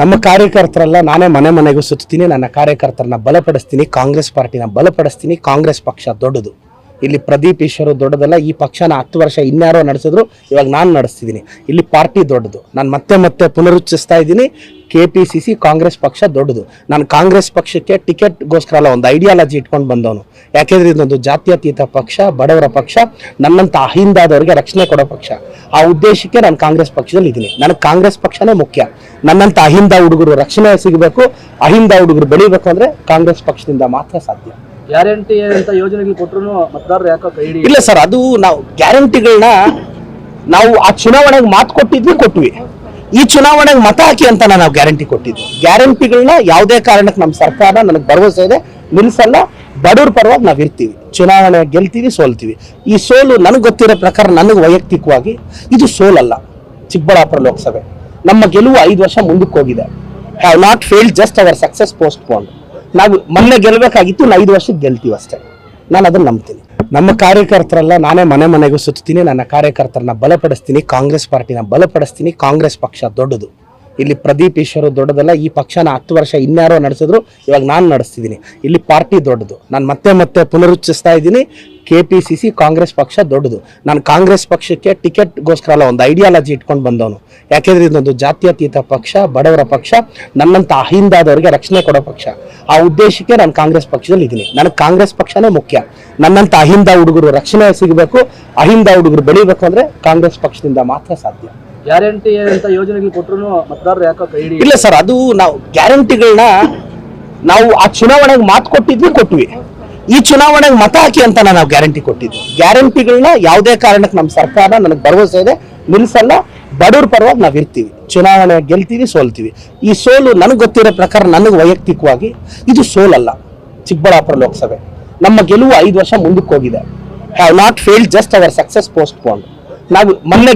ನಮ್ಮ ಕಾರ್ಯಕರ್ತರೆಲ್ಲ ನಾನೇ ಮನೆ ಮನೆಗೂ ಸುತ್ತೀನಿ, ನನ್ನ ಕಾರ್ಯಕರ್ತರನ್ನ ಬಲಪಡಿಸ್ತೀನಿ, ಕಾಂಗ್ರೆಸ್ ಪಾರ್ಟಿನ ಬಲಪಡಿಸ್ತೀನಿ, ಕಾಂಗ್ರೆಸ್ ಪಕ್ಷ ದೊಡ್ಡದು. ಇಲ್ಲಿ ಪ್ರದೀಪ್ ಈಶ್ವರು ದೊಡ್ಡದಲ್ಲ, ಈ ಪಕ್ಷನ ಹತ್ತು ವರ್ಷ ಇನ್ಯಾರೋ ನಡೆಸಿದ್ರು, ಇವಾಗ ನಾನು ನಡೆಸ್ತಿದ್ದೀನಿ ಇಲ್ಲಿ ಪಾರ್ಟಿ ದೊಡ್ಡದು. ನಾನು ಮತ್ತೆ ಮತ್ತೆ ಪುನರುಚ್ಚಿಸ್ತಾ ಇದ್ದೀನಿ. ಕೆ ಕಾಂಗ್ರೆಸ್ ಪಕ್ಷ ದೊಡ್ಡದು. ನಾನು ಕಾಂಗ್ರೆಸ್ ಪಕ್ಷಕ್ಕೆ ಟಿಕೆಟ್ಗೋಸ್ಕರ ಅಲ್ಲ ಒಂದು ಐಡಿಯಾಲಜಿ ಇಟ್ಕೊಂಡು ಬಂದವನು. ಯಾಕೆಂದರೆ ಇದೊಂದು ಜಾತ್ಯತೀತ ಪಕ್ಷ, ಬಡವರ ಪಕ್ಷ ನನ್ನಂಥ ಅಹಿಂದಾದವರಿಗೆ ರಕ್ಷಣೆ ಕೊಡೋ ಪಕ್ಷ. ಆ ಉದ್ದೇಶಕ್ಕೆ ನಾನು ಕಾಂಗ್ರೆಸ್ ಪಕ್ಷದಲ್ಲಿ ಇದ್ದೀನಿ. ನನಗೆ ಕಾಂಗ್ರೆಸ್ ಪಕ್ಷನೇ ಮುಖ್ಯ. ನನ್ನಂಥ ಅಹಿಂದ ಹುಡುಗರು ರಕ್ಷಣೆ ಸಿಗಬೇಕು, ಅಹಿಂದ ಹುಡುಗರು ಬೆಳಿಬೇಕು ಅಂದರೆ ಕಾಂಗ್ರೆಸ್ ಪಕ್ಷದಿಂದ ಮಾತ್ರ ಸಾಧ್ಯ. ಗ್ಯಾರಂಟಿ ಅಂತ ಯೋಜನೆಗಳು ಕೊಟ್ಟರು ಮತದಾರರು ಯಾಕೋ ಕೈ ಇಲ್ಲ ಸರ್, ಅದು ನಾವು ಗ್ಯಾರಂಟಿಗಳನ್ನ ನಾವು ಆ ಚುನಾವಣೆಗೆ ಮಾತು ಕೊಟ್ಟಿದ್ವಿ, ಕೊಟ್ವಿ. ಈ ಚುನಾವಣೆಗೆ ಮತ ಹಾಕಿ ಅಂತ ನಾವು ಗ್ಯಾರಂಟಿ ಕೊಟ್ಟಿದ್ವಿ ಗ್ಯಾರಂಟಿಗಳನ್ನ ಯಾವುದೇ ಕಾರಣಕ್ಕೆ ನಮ್ಮ ಸರ್ಕಾರ ನನಗೆ ಭರವಸೆ ಇದೆ, ನಿಲ್ಸಲ್ಲ. ಬಡವ್ರ ಪರವಾಗಿ ನಾವು ಇರ್ತೀವಿ. ಚುನಾವಣೆ ಗೆಲ್ತೀವಿ, ಸೋಲ್ತೀವಿ. ಈ ಸೋಲು ನನಗೆ ಗೊತ್ತಿರೋ ಪ್ರಕಾರ ನನಗೆ ವೈಯಕ್ತಿಕವಾಗಿ ಇದು ಸೋಲಲ್ಲ, ಚಿಕ್ಕಬಳ್ಳಾಪುರ ಲೋಕಸಭೆ. ನಮ್ಮ ಗೆಲುವು ಐದು ವರ್ಷ ಮುಂದಕ್ಕೆ ಹೋಗಿದೆ. Have not failed just our success postpone ನಾವು ಮೊನ್ನೆ ಗೆಲ್ಲಬೇಕಾಗಿತ್ತು ಇನ್ನು ಐದು ವರ್ಷಕ್ಕೆ ಗೆಲ್ತೀವಿ ಅಷ್ಟೇ. ನಾನು ಅದನ್ನ ನಂಬ್ತೀನಿ. ನಮ್ಮ ಕಾರ್ಯಕರ್ತರೆಲ್ಲ ನಾನೇ ಮನೆ ಮನೆಗೂ ಸುತ್ತೀನಿ, ನನ್ನ ಕಾರ್ಯಕರ್ತರನ್ನ ಬಲಪಡಿಸ್ತೀನಿ, ಕಾಂಗ್ರೆಸ್ ಪಾರ್ಟಿನ ಬಲಪಡಿಸ್ತೀನಿ, ಕಾಂಗ್ರೆಸ್ ಪಕ್ಷ ದೊಡ್ಡದು. ಇಲ್ಲಿ ಪ್ರದೀಪ್ ಈಶ್ವರು ದೊಡ್ಡದಲ್ಲ, ಈ ಪಕ್ಷನ ಹತ್ತು ವರ್ಷ ಇನ್ಯಾರೋ ನಡೆಸಿದ್ರು, ಇವಾಗ ನಾನು ನಡೆಸ್ತಿದ್ದೀನಿ ಇಲ್ಲಿ ಪಾರ್ಟಿ ದೊಡ್ಡದು. ನಾನು ಮತ್ತೆ ಮತ್ತೆ ಪುನರುಚ್ಚಿಸ್ತಾ ಇದ್ದೀನಿ. K P C C Congress ಪಕ್ಷ ದೊಡ್ಡದು. ನಾನು ಕಾಂಗ್ರೆಸ್ ಪಕ್ಷಕ್ಕೆ ಟಿಕೆಟ್ಗೋಸ್ಕರ ಅಲ್ಲ ಒಂದು ಐಡಿಯಾಲಜಿ ಇಟ್ಕೊಂಡು ಬಂದವನು. ಯಾಕೆಂದ್ರೆ ಇದೊಂದು ಜಾತ್ಯತೀತ ಪಕ್ಷ ಬಡವರ ಪಕ್ಷ ನನ್ನಂಥ ಅಹಿಂದಾದವರಿಗೆ ರಕ್ಷಣೆ ಕೊಡೋ ಪಕ್ಷ. ಆ ಉದ್ದೇಶಕ್ಕೆ ನಾನು ಕಾಂಗ್ರೆಸ್ ಪಕ್ಷದಲ್ಲಿ ಇದ್ದೀನಿ. ನನಗೆ ಕಾಂಗ್ರೆಸ್ ಪಕ್ಷನೇ ಮುಖ್ಯ. ನನ್ನಂತ ಅಹಿಂದ ಹುಡುಗರು ರಕ್ಷಣೆ ಸಿಗಬೇಕು ಅಹಿಂದ ಹುಡುಗರು ಬೆಳಿಬೇಕು ಅಂದರೆ ಕಾಂಗ್ರೆಸ್ ಪಕ್ಷದಿಂದ ಮಾತ್ರ ಸಾಧ್ಯ. ಗ್ಯಾರಂಟಿ ಅಂತ ಯೋಜನೆಗಳು ಕೊಟ್ಟರು ಮತದಾರರು ಯಾಕೋ ಕೈ ಹಿಡಿ ಇಲ್ಲ ಸರ್ ಅದು ನಾವು ಗ್ಯಾರಂಟಿಗಳನ್ನ ನಾವು ಆ ಚುನಾವಣೆಗೆ ಮಾತು ಕೊಟ್ಟಿದ್ವಿ ಕೊಟ್ವಿ. ಈ ಚುನಾವಣೆಗೆ ಮತ ಹಾಕಿ ಅಂತ ನಾವು ಗ್ಯಾರಂಟಿ ಕೊಟ್ಟಿದ್ವಿ. ಗ್ಯಾರಂಟಿಗಳನ್ನ ಯಾವುದೇ ಕಾರಣಕ್ಕೆ ನಮ್ಮ ಸರ್ಕಾರ ನನಗೆ ಭರವಸೆ ಇದೆ ನಿಲ್ಲಿಸಲ್ಲ ಬಡವ್ರ ಪರವಾಗಿ ನಾವು ಇರ್ತೀವಿ. ಚುನಾವಣೆ ಗೆಲ್ತೀವಿ, ಸೋಲ್ತೀವಿ. ಈ ಸೋಲು ನನಗೆ ಗೊತ್ತಿರೋ ಪ್ರಕಾರ ನನಗೆ ವೈಯಕ್ತಿಕವಾಗಿ ಇದು ಸೋಲಲ್ಲ, ಚಿಕ್ಕಬಳ್ಳಾಪುರ ಲೋಕಸಭೆ. ನಮ್ಮ ಗೆಲುವು ಐದು ವರ್ಷ ಮುಂದಕ್ಕೆ ಹೋಗಿದೆ have not failed just our success postpone ನಾವು ಮೊನ್ನೆ